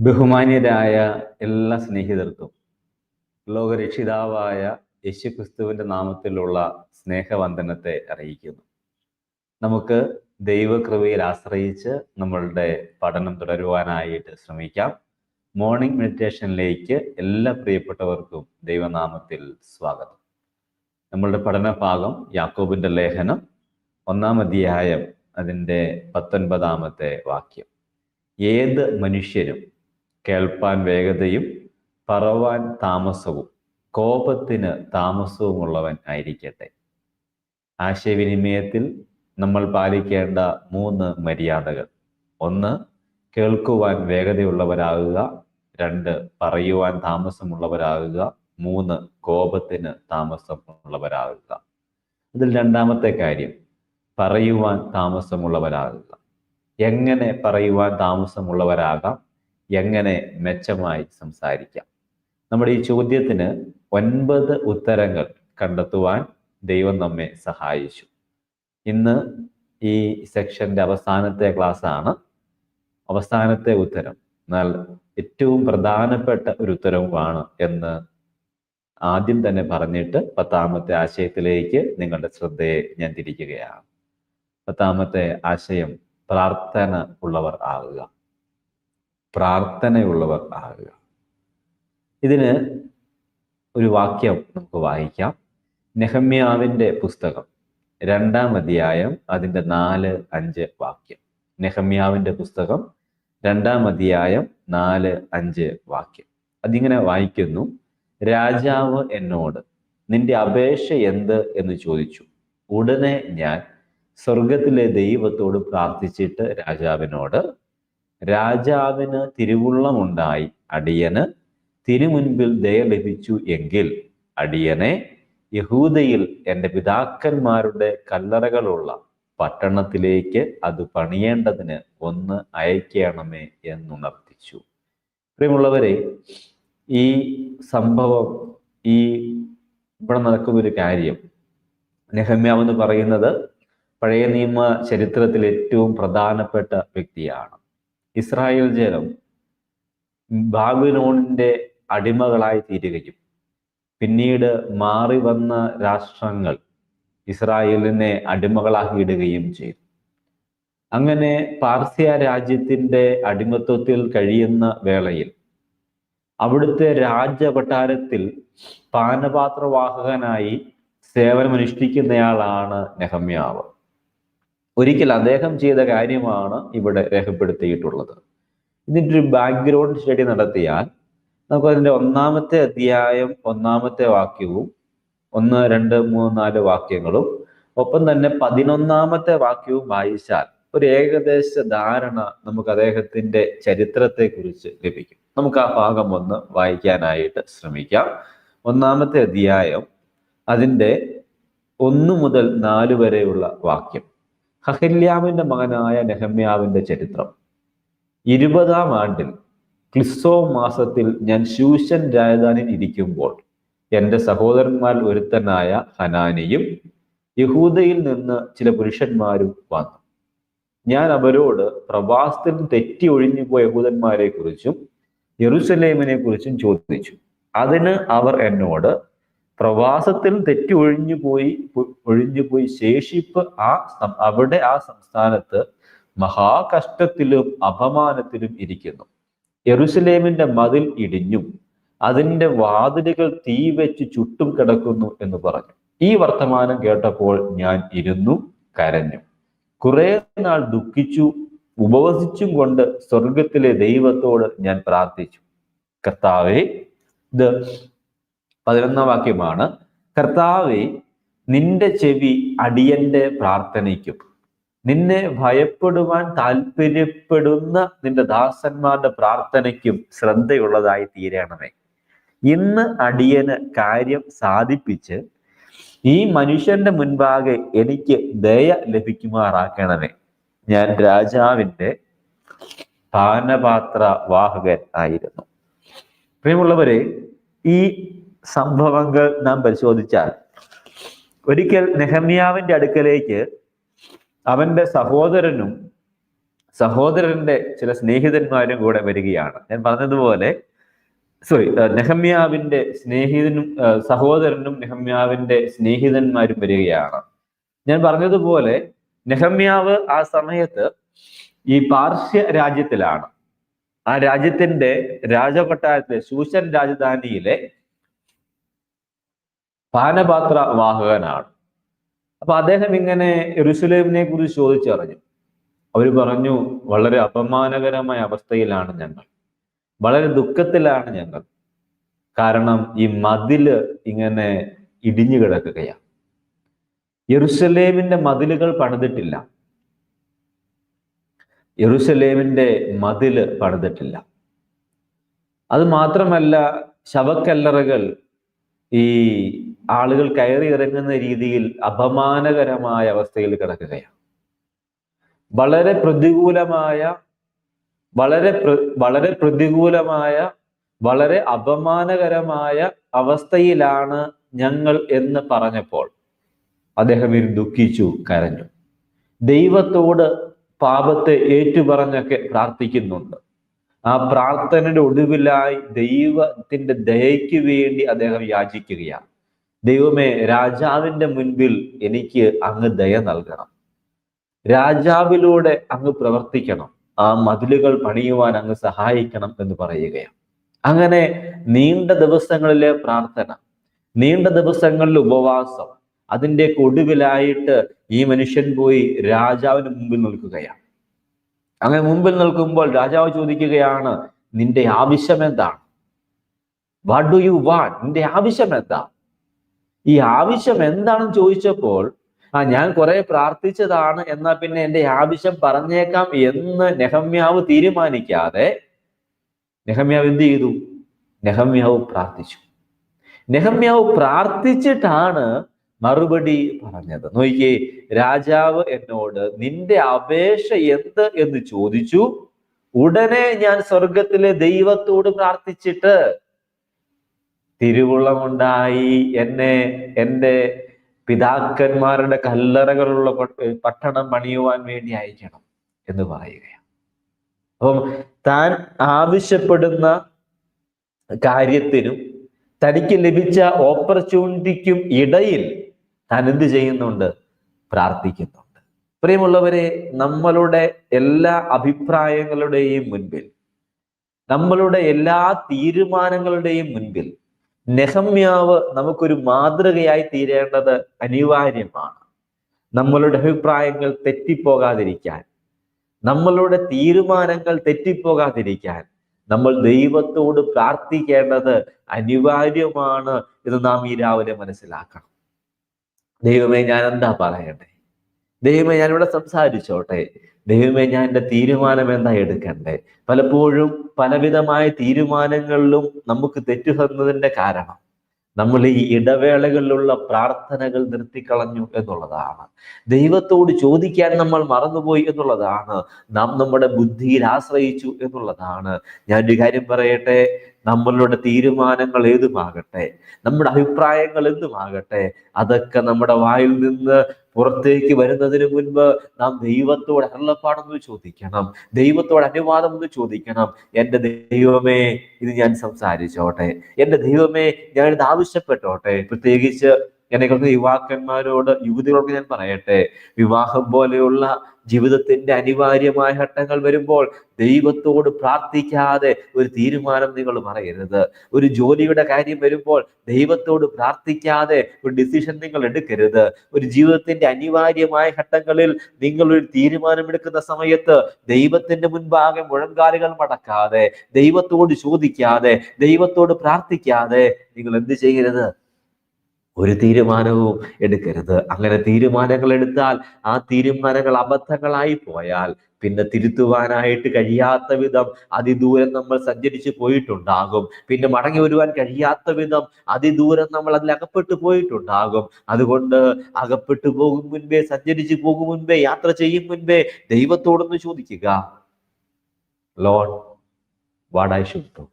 ബഹുമാന്യരായ എല്ലാ സ്നേഹിതർക്കും ലോകരക്ഷിതാവായ യേശുക്രിസ്തുവിന്റെ നാമത്തിലുള്ള സ്നേഹവന്ദനത്തെ അറിയിക്കുന്നു. നമുക്ക് ദൈവകൃപയിൽ ആശ്രയിച്ച് നമ്മളുടെ പഠനം തുടരുവാനായിട്ട് ശ്രമിക്കാം. മോർണിംഗ് മെഡിറ്റേഷനിലേക്ക് എല്ലാ പ്രിയപ്പെട്ടവർക്കും ദൈവനാമത്തിൽ സ്വാഗതം. നമ്മളുടെ പഠന ഭാഗം യാക്കോബിന്റെ ലേഖനം ഒന്നാം അധ്യായം അതിന്റെ പത്തൊൻപതാമത്തെ വാക്യം. ഏത് മനുഷ്യരും കേൾപ്പാൻ വേഗതയും പറവാൻ താമസവും കോപത്തിന് താമസവുമുള്ളവൻ ആയിരിക്കട്ടെ. ആശയവിനിമയത്തിൽ നമ്മൾ പാലിക്കേണ്ട മൂന്ന് മര്യാദകൾ. ഒന്ന് കേൾക്കുവാൻ വേഗതയുള്ളവരാകുക. രണ്ട് പറയുവാൻ താമസമുള്ളവരാകുക. മൂന്ന് കോപത്തിന് താമസമുള്ളവരാകുക. ഇതിൽ രണ്ടാമത്തെ കാര്യം പറയുവാൻ താമസമുള്ളവരാകുക. എങ്ങനെ പറയുവാൻ താമസമുള്ളവരാകാം? എങ്ങനെ മെച്ചമായി സംസാരിക്കാം? നമ്മുടെ ഈ ചോദ്യത്തിന് ഒൻപത് ഉത്തരങ്ങൾ കണ്ടെത്തുവാൻ ദൈവം നമ്മെ സഹായിച്ചു. ഇന്ന് ഈ സെക്ഷന്റെ അവസാനത്തെ ക്ലാസ് ആണ് അവസാനത്തെ ഉത്തരം. എന്നാൽ ഏറ്റവും പ്രധാനപ്പെട്ട ഒരു ഉത്തരവുമാണ് എന്ന് ആദ്യം തന്നെ പറഞ്ഞിട്ട് പത്താമത്തെ ആശയത്തിലേക്ക് നിങ്ങളുടെ ശ്രദ്ധയെ ഞാൻ തിരിക്കുകയാണ് പത്താമത്തെ ആശയം പ്രാർത്ഥന ഉള്ളവർ ആകുക. പ്രാർത്ഥനയുള്ളവർ ആകുക. ഇതിന് ഒരു വാക്യം നമുക്ക് വായിക്കാം. നെഹമ്യാവിന്റെ പുസ്തകം രണ്ടാം അധ്യായം അതിന്റെ നാല് അഞ്ച് വാക്യം. നെഹമ്യാവിന്റെ പുസ്തകം രണ്ടാം അധ്യായം നാല് അഞ്ച് വാക്യം. അതിങ്ങനെ വായിക്കുന്നു. രാജാവ് എന്നോട് നിന്റെ അപേക്ഷ എന്ത് എന്ന് ചോദിച്ചു. ഉടനെ ഞാൻ സ്വർഗത്തിലെ ദൈവത്തോട് പ്രാർത്ഥിച്ചിട്ട് രാജാവിനോട് രാജാവിന് തിരുവുള്ളമുണ്ടായി അടിയന്. തിരുമുൻപിൽ ദയ ലഭിച്ചു എങ്കിൽ അടിയനെ യഹൂദയിൽ എന്റെ പിതാക്കന്മാരുടെ കല്ലറകളുള്ള പട്ടണത്തിലേക്ക് അത് പണിയേണ്ടതിന് ഒന്ന് അയക്കണമേ എന്നുണർത്തിച്ചു. പ്രിയമുള്ളവരെ ഈ സംഭവം ഈ ഇവിടെ നടക്കുന്ന ഒരു കാര്യം നെഹമ്യാവെന്ന് പറയുന്നത് പഴയ നിയമ ചരിത്രത്തിൽ ഏറ്റവും പ്രധാനപ്പെട്ട വ്യക്തിയാണ്. ഇസ്രായേൽ ജനം ബാബിലോണിന്റെ അടിമകളായി തീരുകയും പിന്നീട് മാറി വന്ന രാഷ്ട്രങ്ങൾ ഇസ്രായേലിനെ അടിമകളാക്കി ഇടുകയും ചെയ്തു. അങ്ങനെ പാർസ്യ രാജ്യത്തിന്റെ അടിമത്വത്തിൽ കഴിയുന്ന വേളയിൽ അവിടുത്തെ രാജകൊട്ടാരത്തിൽ പാനപാത്രവാഹകനായി സേവനമനുഷ്ഠിക്കുന്നയാളാണ് നെഹമ്യാവ്. ഒരിക്കൽ അദ്ദേഹം ചെയ്ത കാര്യമാണ് ഇവിടെ രേഖപ്പെടുത്തിയിട്ടുള്ളത്. ഇതിന്റെ ഒരു ബാക്ക്ഗ്രൗണ്ട് സ്റ്റഡി നടത്തിയാൽ നമുക്ക് അതിന്റെ ഒന്നാമത്തെ അധ്യായം ഒന്നാമത്തെ വാക്യവും ഒന്ന് രണ്ട് മൂന്ന് നാല് വാക്യങ്ങളും ഒപ്പം തന്നെ പതിനൊന്നാമത്തെ വാക്യവും വായിച്ചാൽ ഒരു ഏകദേശ ധാരണ നമുക്ക് അദ്ദേഹത്തിന്റെ ചരിത്രത്തെ കുറിച്ച് ലഭിക്കും. നമുക്ക് ആ ഭാഗം ഒന്ന് വായിക്കാനായിട്ട് ശ്രമിക്കാം. ഒന്നാമത്തെ അധ്യായം അതിന്റെ ഒന്ന് മുതൽ നാല് വരെയുള്ള വാക്യം. ഹഹല്യാമിന്റെ മകനായ നെഹമ്യാവിന്റെ ചരിത്രം. ഇരുപതാം ആണ്ടിൽ ക്ലിസോ മാസത്തിൽ ഞാൻ ശൂഷൻ രാജധാനിൽ ഇരിക്കുമ്പോൾ എന്റെ സഹോദരന്മാർ ഒരുത്തനായ ഹനാനിയും യഹൂദയിൽ നിന്ന് ചില പുരുഷന്മാരും വന്നു. ഞാൻ അവരോട് പ്രവാസത്തിൽ തെറ്റി ഒഴിഞ്ഞു പോയ യഹൂദന്മാരെ കുറിച്ചും യെറുസലേമിനെ കുറിച്ചും ചോദിച്ചു. അതിന് അവർ എന്നോട് പ്രവാസത്തിൽ തെറ്റി ഒഴിഞ്ഞു പോയി ഒഴിഞ്ഞു പോയി ശേഷിപ്പ് ആ അവിടെ ആ സംസ്ഥാനത്ത് മഹാകഷ്ടത്തിലും അപമാനത്തിലും ഇരിക്കുന്നു. യെറുസലേമിന്റെ മതിൽ ഇടിഞ്ഞും അതിന്റെ വാതിലുകൾ തീ വെച്ച് ചുട്ടും കിടക്കുന്നു എന്ന് പറഞ്ഞു. ഈ വർത്തമാനം കേട്ടപ്പോൾ ഞാൻ ഇരുന്നു കരഞ്ഞു. കുറെ നാൾ ദുഃഖിച്ചു ഉപവസിച്ചും കൊണ്ട് സ്വർഗത്തിലെ ദൈവത്തോട് ഞാൻ പ്രാർത്ഥിച്ചു. കർത്താവെ ഇത് പതിനൊന്നാം വാക്യമാണ് കർത്താവെ നിന്റെ ചെവി അടിയന്റെ പ്രാർത്ഥനയ്ക്കും. നിന്നെ ഭയപ്പെടുവാൻ താല്പര്യപ്പെടുന്ന നിന്റെ ദാസന്മാരുടെ പ്രാർത്ഥനയ്ക്കും ശ്രദ്ധയുള്ളതായി തീരണമേ. ഇന്ന് അടിയന് കാര്യം സാധിപ്പിച്ച് ഈ മനുഷ്യന്റെ മുൻപാകെ എനിക്ക് ദയ ലഭിക്കുമാറാക്കണമേ. ഞാൻ രാജാവിന്റെ പാനപാത്ര വാഹകൻ ആയിരുന്നു. പ്രിയമുള്ളവരെ ഈ സംഭവങ്ങൾ നാം പരിശോധിച്ചാൽ ഒരിക്കൽ നെഹമ്യാവിന്റെ അടുക്കലേക്ക് അവന്റെ സഹോദരനും സഹോദരന്റെ ചില സ്നേഹിതന്മാരും കൂടെ വരികയാണ്. ഞാൻ പറഞ്ഞതുപോലെ സോറി നെഹമ്യാവിന്റെ സ്നേഹിതനും സഹോദരനും നെഹമ്യാവിന്റെ സ്നേഹിതന്മാരും വരികയാണ്. ഞാൻ പറഞ്ഞതുപോലെ നെഹമ്യാവ് ആ സമയത്ത് ഈ പാർശ്യ രാജ്യത്തിലാണ്. ആ രാജ്യത്തിന്റെ രാജകൊട്ടാരത്തിലെ ശൂശൻ രാജധാനിയിലെ പാനപാത്ര വാഹകനാണ് അപ്പൊ അദ്ദേഹം ഇങ്ങനെ യെരുസലേമിനെ കുറിച്ച് ചോദിച്ചറിഞ്ഞു. അവർ പറഞ്ഞു വളരെ അപമാനകരമായ അവസ്ഥയിലാണ് ഞങ്ങൾ. വളരെ ദുഃഖത്തിലാണ് ഞങ്ങൾ. കാരണം ഈ മതിൽ ഇങ്ങനെ ഇടിഞ്ഞു കിടക്കുകയാണ്. യെറുസലേമിന്റെ മതിലുകൾ പണിതിട്ടില്ല. യെറുസലേമിന്റെ മതിൽ പണിതിട്ടില്ല. അത് മാത്രമല്ല ശവക്കല്ലറകൾ ഈ ആളുകൾ കയറി ഇറങ്ങുന്ന രീതിയിൽ അപമാനകരമായ അവസ്ഥയിൽ കിടക്കുകയാണ്. വളരെ പ്രതികൂലമായ വളരെ വളരെ പ്രതികൂലമായ വളരെ അപമാനകരമായ അവസ്ഥയിലാണ് ഞങ്ങൾ എന്ന് പറഞ്ഞപ്പോൾ അദ്ദേഹം ഇരു ദുഃഖിച്ചു കരഞ്ഞു. ദൈവത്തോട് പാപത്തെ ഏറ്റുപറഞ്ഞൊക്കെ പ്രാർത്ഥിക്കുന്നുണ്ട്. ആ പ്രാർത്ഥനയുടെ ഒടുവിലായി ദൈവത്തിന്റെ ദയയ്ക്ക് വേണ്ടി അദ്ദേഹം യാചിക്കുകയാണ്. ദൈവമേ രാജാവിന്റെ മുൻപിൽ എനിക്ക് അങ്ങ് ദയ നൽകണം. രാജാവിലൂടെ അങ്ങ് പ്രവർത്തിക്കണം. ആ മതിലുകൾ പണിയുവാൻ അങ്ങ് സഹായിക്കണം എന്ന് പറയുകയാണ്. അങ്ങനെ നീണ്ട ദിവസങ്ങളിലെ പ്രാർത്ഥന നീണ്ട ദിവസങ്ങളിൽ ഉപവാസം അതിന്റെ ഒടുവിലായിട്ട് ഈ മനുഷ്യൻ പോയി രാജാവിന് മുമ്പിൽ നിൽക്കുകയാണ്. അങ്ങനെ മുമ്പിൽ നിൽക്കുമ്പോൾ രാജാവ് ചോദിക്കുകയാണ് നിന്റെ ആവശ്യം എന്താണ്? വാട്ട് ഡു യു വാണ്ട് നിന്റെ ആവശ്യം എന്താ? ഈ ആവശ്യം എന്താണെന്ന് ചോദിച്ചപ്പോൾ ആ ഞാൻ കുറെ പ്രാർത്ഥിച്ചതാണ് എന്നാ പിന്നെ എന്റെ ആവശ്യം പറഞ്ഞേക്കാം എന്ന് നെഹമ്യാവ് തീരുമാനിക്കാതെ നെഹമ്യാവ് എന്ത് ചെയ്തു? നെഹമ്യാവ് പ്രാർത്ഥിച്ചു. നെഹമ്യാവ് പ്രാർത്ഥിച്ചിട്ടാണ് മറുപടി പറഞ്ഞത്. നോക്കിയേ രാജാവ് എന്നോട് നിന്റെ അപേക്ഷ എന്ത് എന്ന് ചോദിച്ചു. ഉടനെ ഞാൻ സ്വർഗത്തിലെ ദൈവത്തോട് പ്രാർത്ഥിച്ചിട്ട് തിരുവുള്ളമുണ്ടായി. എന്നെ എന്റെ പിതാക്കന്മാരുടെ കല്ലറകളുള്ള പട്ട- പട്ടണം പണിയുവാൻ വേണ്ടി അയക്കണം എന്ന് പറയുകയാണ്. അപ്പം താൻ ആവശ്യപ്പെടുന്ന കാര്യത്തിനും തനിക്ക് ലഭിച്ച ഓപ്പർച്യൂണിറ്റിക്കും ഇടയിൽ താൻ എന്ത് ചെയ്യുന്നുണ്ട്? പ്രാർത്ഥിക്കുന്നുണ്ട്. പ്രിയമുള്ളവരെ നമ്മളുടെ എല്ലാ അഭിപ്രായങ്ങളുടെയും മുൻപിൽ നമ്മളുടെ എല്ലാ തീരുമാനങ്ങളുടെയും മുൻപിൽ നെഹമ്യാവ് നമുക്കൊരു മാതൃകയായി തീരേണ്ടത് അനിവാര്യമാണ്. നമ്മളുടെ അഭിപ്രായങ്ങൾ തെറ്റിപ്പോകാതിരിക്കാൻ നമ്മളുടെ തീരുമാനങ്ങൾ തെറ്റിപ്പോകാതിരിക്കാൻ നമ്മൾ ദൈവത്തോട് പ്രാർത്ഥിക്കേണ്ടത് അനിവാര്യമാണ് എന്ന് നാം ഈ രാവിലെ മനസ്സിലാക്കണം. ദൈവമേ ഞാൻ എന്താ പറയണ്ടേ? ദൈവമേ ഞാൻ ഇവിടെ സംസാരിച്ചോട്ടെ. ദൈവമേ ഞാൻ എന്റെ തീരുമാനം എന്താ എടുക്കണ്ടേ? പലപ്പോഴും പലവിധമായ തീരുമാനങ്ങളിലും നമുക്ക് തെറ്റുതന്നതിന്റെ കാരണം നമ്മൾ ഈ ഇടവേളകളിലുള്ള പ്രാർത്ഥനകൾ നിർത്തിക്കളഞ്ഞു എന്നുള്ളതാണ്. ദൈവത്തോട് ചോദിക്കാൻ നമ്മൾ മറന്നുപോയി എന്നുള്ളതാണ്. നാം നമ്മുടെ ബുദ്ധിയിൽ ആശ്രയിച്ചു എന്നുള്ളതാണ്. ഞാൻ ഒരു കാര്യം പറയട്ടെ? നമ്മളുടെ തീരുമാനങ്ങൾ ഏതുമാകട്ടെ നമ്മുടെ അഭിപ്രായങ്ങൾ എന്തുമാകട്ടെ അതൊക്കെ നമ്മുടെ വായിൽ നിന്ന് പുറത്തേക്ക് വരുന്നതിന് മുൻപ് നാം ദൈവത്തോട് അരുളപ്പാടെന്ന് ചോദിക്കണം ദൈവത്തോട് അനുവാദം എന്ന് ചോദിക്കണം. എന്റെ ദൈവമേ ഇത് ഞാൻ സംസാരിച്ചോട്ടെ. എന്റെ ദൈവമേ ഞാൻ ഇത് ആവശ്യപ്പെട്ടോട്ടെ. പ്രത്യേകിച്ച് കേൾക്കുന്ന യുവാക്കന്മാരോട് യുവതികളോട് ഞാൻ പറയട്ടെ. വിവാഹം പോലെയുള്ള ജീവിതത്തിന്റെ അനിവാര്യമായ ഘട്ടങ്ങൾ വരുമ്പോൾ ദൈവത്തോട് പ്രാർത്ഥിക്കാതെ ഒരു തീരുമാനം നിങ്ങൾ പറയരുത്. ഒരു ജോലിയുടെ കാര്യം വരുമ്പോൾ ദൈവത്തോട് പ്രാർത്ഥിക്കാതെ ഒരു ഡിസിഷൻ നിങ്ങൾ എടുക്കരുത്. ഒരു ജീവിതത്തിന്റെ അനിവാര്യമായ ഘട്ടങ്ങളിൽ നിങ്ങൾ ഒരു തീരുമാനമെടുക്കുന്ന സമയത്ത് ദൈവത്തിന്റെ മുൻപാകെ മുഴങ്കാലുകൾ മടക്കാതെ ദൈവത്തോട് ചോദിക്കാതെ ദൈവത്തോട് പ്രാർത്ഥിക്കാതെ നിങ്ങൾ എന്ത് ചെയ്യരുത്? ഒരു തീരുമാനവും എടുക്കരുത്. അങ്ങനെ തീരുമാനങ്ങൾ എടുത്താൽ ആ തീരുമാനങ്ങൾ അബദ്ധങ്ങളായി പോയാൽ പിന്നെ തിരുത്തുവാനായിട്ട് കഴിയാത്ത വിധം അതിദൂരം നമ്മൾ സഞ്ചരിച്ചു പോയിട്ടുണ്ടാകും. പിന്നെ മടങ്ങി വരുവാൻ കഴിയാത്ത വിധം അതിദൂരം നമ്മൾ അതിൽ അകപ്പെട്ടു പോയിട്ടുണ്ടാകും. അതുകൊണ്ട് അകപ്പെട്ടു പോകും മുൻപേ സഞ്ചരിച്ചു പോകും മുൻപേ യാത്ര ചെയ്യും മുൻപേ ദൈവത്തോടൊന്ന് ചോദിക്കുക. ലോൺ വാടായി ശുദ്ധം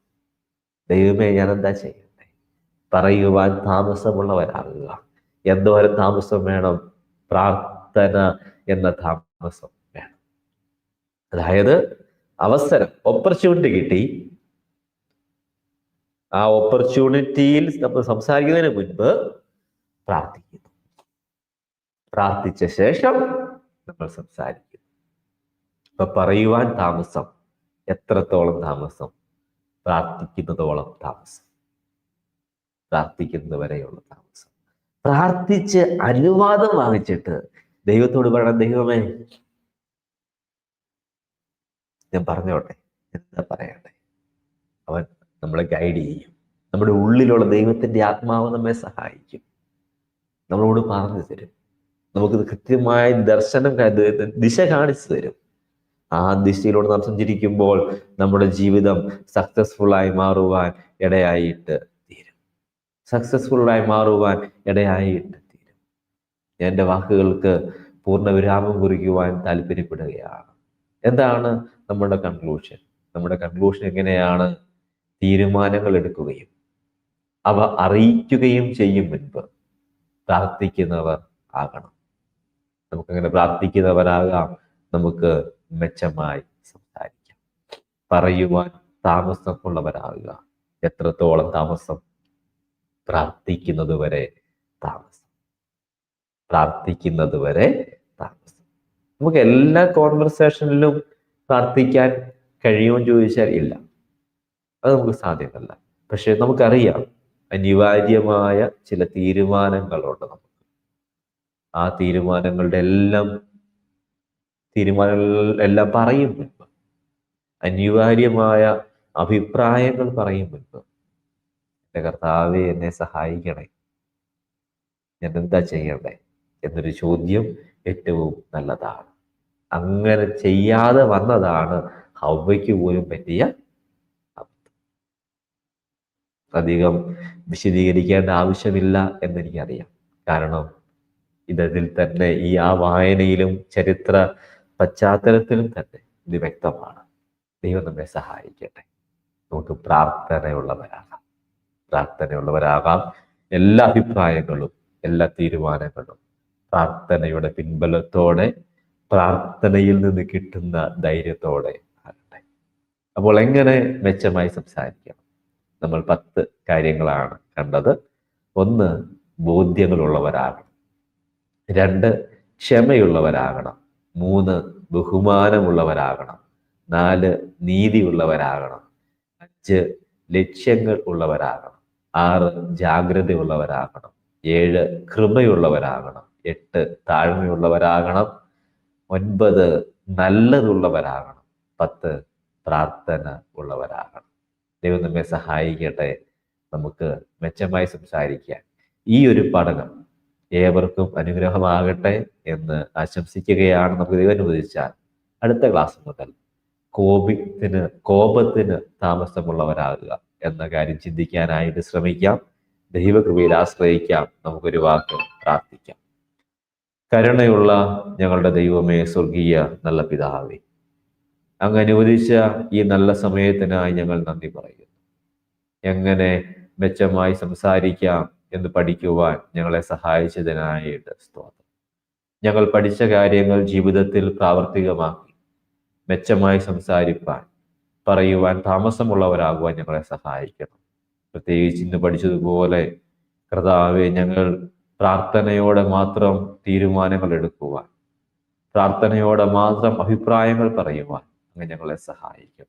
ദൈവമേ ഞാൻ എന്താ ചെയ്യണ്ടേ പറയുവാൻ താമസമുള്ളവരല്ല. എന്തോരം താമസം വേണം? പ്രാർത്ഥന എന്ന താമസം വേണം. അതായത് അവസരം ഓപ്പർച്യൂണിറ്റി കിട്ടി. ആ ഓപ്പർച്യൂണിറ്റിയിൽ നമ്മൾ സംസാരിക്കുന്നതിന് മുൻപ് പ്രാർത്ഥിക്കുന്നു. പ്രാർത്ഥിച്ച ശേഷം നമ്മൾ സംസാരിക്കുന്നു. ഇപ്പൊ പറയുവാൻ താമസം എത്രത്തോളം താമസം പ്രാർത്ഥിക്കുന്നതോളം താമസം. പ്രാർത്ഥിക്കുന്നത് വരെയുള്ള താമസം. പ്രാർത്ഥിച്ച് അനുവാദം വാങ്ങിച്ചിട്ട് ദൈവത്തോട് പറയണം ദൈവമേ ഞാൻ പറഞ്ഞോട്ടെ എന്താ പറയട്ടെ അവൻ നമ്മളെ ഗൈഡ് ചെയ്യും. നമ്മുടെ ഉള്ളിലുള്ള ദൈവത്തിന്റെ ആത്മാവ് നമ്മെ സഹായിക്കും. നമ്മളോട് പറഞ്ഞു തരും. നമുക്കിത് കൃത്യമായ ദർശനം ദിശ കാണിച്ചു തരും. ആ ദിശയിലൂടെ നാം സഞ്ചരിക്കുമ്പോൾ നമ്മുടെ ജീവിതം സക്സസ്ഫുൾ ആയി മാറുവാൻ ഇടയായിട്ട് ആയി മാറുവാൻ ഇടയായിട്ട് തീരും. എന്റെ വാക്കുകൾക്ക് പൂർണ വിരാമം കുറിക്കുവാൻ താല്പര്യപ്പെടുകയാണ്. എന്താണ് നമ്മുടെ കൺക്ലൂഷൻ നമ്മുടെ കൺക്ലൂഷൻ എങ്ങനെയാണ് തീരുമാനങ്ങൾ എടുക്കുകയും അവ അറിയിക്കുകയും ചെയ്യും മുൻപ് പ്രാർത്ഥിക്കുന്നവർ ആകണം. നമുക്കങ്ങനെ പ്രാർത്ഥിക്കുന്നവരാകാം നമുക്ക് മെച്ചമായി സംസാരിക്കാം. പറയുവാൻ താമസമുള്ളവരാകുക. എത്രത്തോളം താമസം പ്രാർത്ഥിക്കുന്നത് വരെ താമസം. പ്രാർത്ഥിക്കുന്നത് വരെ താമസം. നമുക്ക് എല്ലാ കോൺവെർസേഷനിലും പ്രാർത്ഥിക്കാൻ കഴിയുമെന്ന് ചോദിച്ചാൽ ഇല്ല. അത് നമുക്ക് സാധ്യമല്ല. പക്ഷെ നമുക്കറിയാം അനിവാര്യമായ ചില തീരുമാനങ്ങളുണ്ട് നമുക്ക്. ആ തീരുമാനങ്ങളുടെ എല്ലാം തീരുമാനങ്ങൾ എല്ലാം പറയും മുൻപ്. അനിവാര്യമായ അഭിപ്രായങ്ങൾ പറയും മുൻപ്. എന്റെ കർത്താവെ എന്നെ സഹായിക്കണേ. ഞാൻ എന്താ ചെയ്യണ്ടേ? എന്നൊരു ചോദ്യം ഏറ്റവും നല്ലതാണ്. അങ്ങനെ ചെയ്യാതെ വന്നതാണ് ഹവയ്ക്ക് പോലും പറ്റിയ അധികം വിശദീകരിക്കേണ്ട ആവശ്യമില്ല എന്നെനിക്കറിയാം. കാരണം ഇതതിൽ തന്നെ ഈ ആ വായനയിലും ചരിത്ര പശ്ചാത്തലത്തിലും തന്നെ ഇത് വ്യക്തമാണ്. ദൈവം നമ്മെ സഹായിക്കട്ടെ. നമുക്ക് പ്രാർത്ഥനയുള്ളവരാകാം. പ്രാർത്ഥനയുള്ളവരാകാം. എല്ലാ അഭിപ്രായങ്ങളും എല്ലാ തീരുമാനങ്ങളും പ്രാർത്ഥനയുടെ പിൻബലത്തോടെ പ്രാർത്ഥനയിൽ നിന്ന് കിട്ടുന്ന ധൈര്യത്തോടെ ആകട്ടെ. അപ്പോൾ എങ്ങനെ മെച്ചമായി സംസാരിക്കണം? നമ്മൾ പത്ത് കാര്യങ്ങളാണ് കണ്ടത്. ഒന്ന് ബോധ്യങ്ങളുള്ളവരാകണം. രണ്ട് ക്ഷമയുള്ളവരാകണം. മൂന്ന് ബഹുമാനമുള്ളവരാകണം. നാല് നീതിയുള്ളവരാകണം. അഞ്ച് ലക്ഷ്യങ്ങൾ ഉള്ളവരാകണം. ആറ് ജാഗ്രതയുള്ളവരാകണം. ഏഴ് കൃപയുള്ളവരാകണം. എട്ട് താഴ്മയുള്ളവരാകണം. ഒൻപത് നല്ലതുള്ളവരാകണം. പത്ത് പ്രാർത്ഥന ഉള്ളവരാകണം. ദൈവം നമ്മെ സഹായിക്കട്ടെ. നമുക്ക് മെച്ചമായി സംസാരിക്കാൻ ഈ ഒരു പഠനം ഏവർക്കും അനുഗ്രഹമാകട്ടെ എന്ന് ആശംസിക്കുകയാണ് നമുക്ക് ദൈവം അനുവദിച്ചാൽ. അടുത്ത ക്ലാസ് മുതൽ കോപിത്തിന് കോപത്തിന് താമസമുള്ളവരാകുക. എന്ന കാര്യം ചിന്തിക്കാനായിട്ട് ശ്രമിക്കാം. ദൈവകൃപയിൽ ആശ്രയിക്കാം. നമുക്കൊരു വാക്ക് പ്രാർത്ഥിക്കാം. കരുണയുള്ള ഞങ്ങളുടെ ദൈവമേ സ്വർഗീയ നല്ല പിതാവേ അങ്ങ് അനുവദിച്ച ഈ നല്ല സമയത്തിനായി ഞങ്ങൾ നന്ദി പറയുന്നു. എങ്ങനെ മെച്ചമായി സംസാരിക്കാം എന്ന് പഠിക്കുവാൻ ഞങ്ങളെ സഹായിച്ചതിനായിട്ട് സ്തോത്രം. ഞങ്ങൾ പഠിച്ച കാര്യങ്ങൾ ജീവിതത്തിൽ പ്രാവർത്തികമാക്കി മെച്ചമായി സംസാരിപ്പാൻ പറയുവാൻ താമസമുള്ളവരാകുവാൻ ഞങ്ങളെ സഹായിക്കണം. പ്രത്യേകിച്ച് ഇന്ന് പഠിച്ചതുപോലെ കർത്താവെ ഞങ്ങൾ പ്രാർത്ഥനയോടെ മാത്രം തീരുമാനങ്ങൾ എടുക്കുവാൻ പ്രാർത്ഥനയോടെ മാത്രം അഭിപ്രായങ്ങൾ പറയുവാൻ അങ്ങ് ഞങ്ങളെ സഹായിക്കും.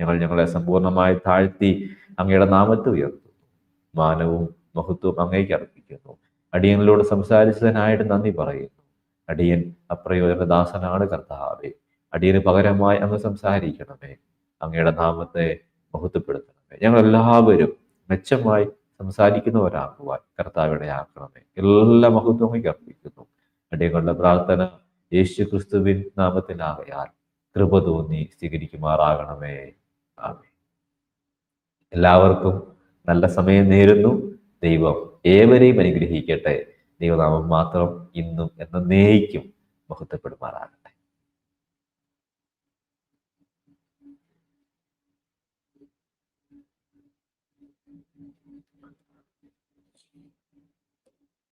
ഞങ്ങൾ ഞങ്ങളെ സമ്പൂർണമായി താഴ്ത്തി അങ്ങയുടെ നാമത്തെ ഉയർത്തുന്നു. മാനവും മഹത്വവും അങ്ങേക്ക് അർപ്പിക്കുന്നു. അടിയനിലൂടെ സംസാരിച്ചതിനായിട്ട് നന്ദി പറയുന്നു. അടിയൻ അപ്രയോജനദാസനാണ് കർത്താവെ. അടിയന് പകരമായി അങ്ങ് സംസാരിക്കണമേ. അങ്ങയുടെ നാമത്തെ മഹത്വപ്പെടുത്തണമേ. ഞങ്ങൾ എല്ലാവരും മെച്ചമായി സംസാരിക്കുന്നവരാകുവാൻ കർത്താവിടെ ആക്കണമേ. എല്ലാ അങ്ങേക്ക് അർപ്പിക്കുന്നു. അടിയങ്ങളുടെ പ്രാർത്ഥന യേശു ക്രിസ്തുവിൻ നാമത്തിലാകയാൽ കൃപ തോന്നി സ്വീകരിക്കുമാറാകണമേ. ആമേ എല്ലാവർക്കും നല്ല സമയം നേരുന്നു. ദൈവം ഏവരെയും അനുഗ്രഹിക്കട്ടെ. ദൈവനാമം മാത്രം ഇന്നും എന്നേക്കും മഹത്വപ്പെടുമാറാകട്ടെ.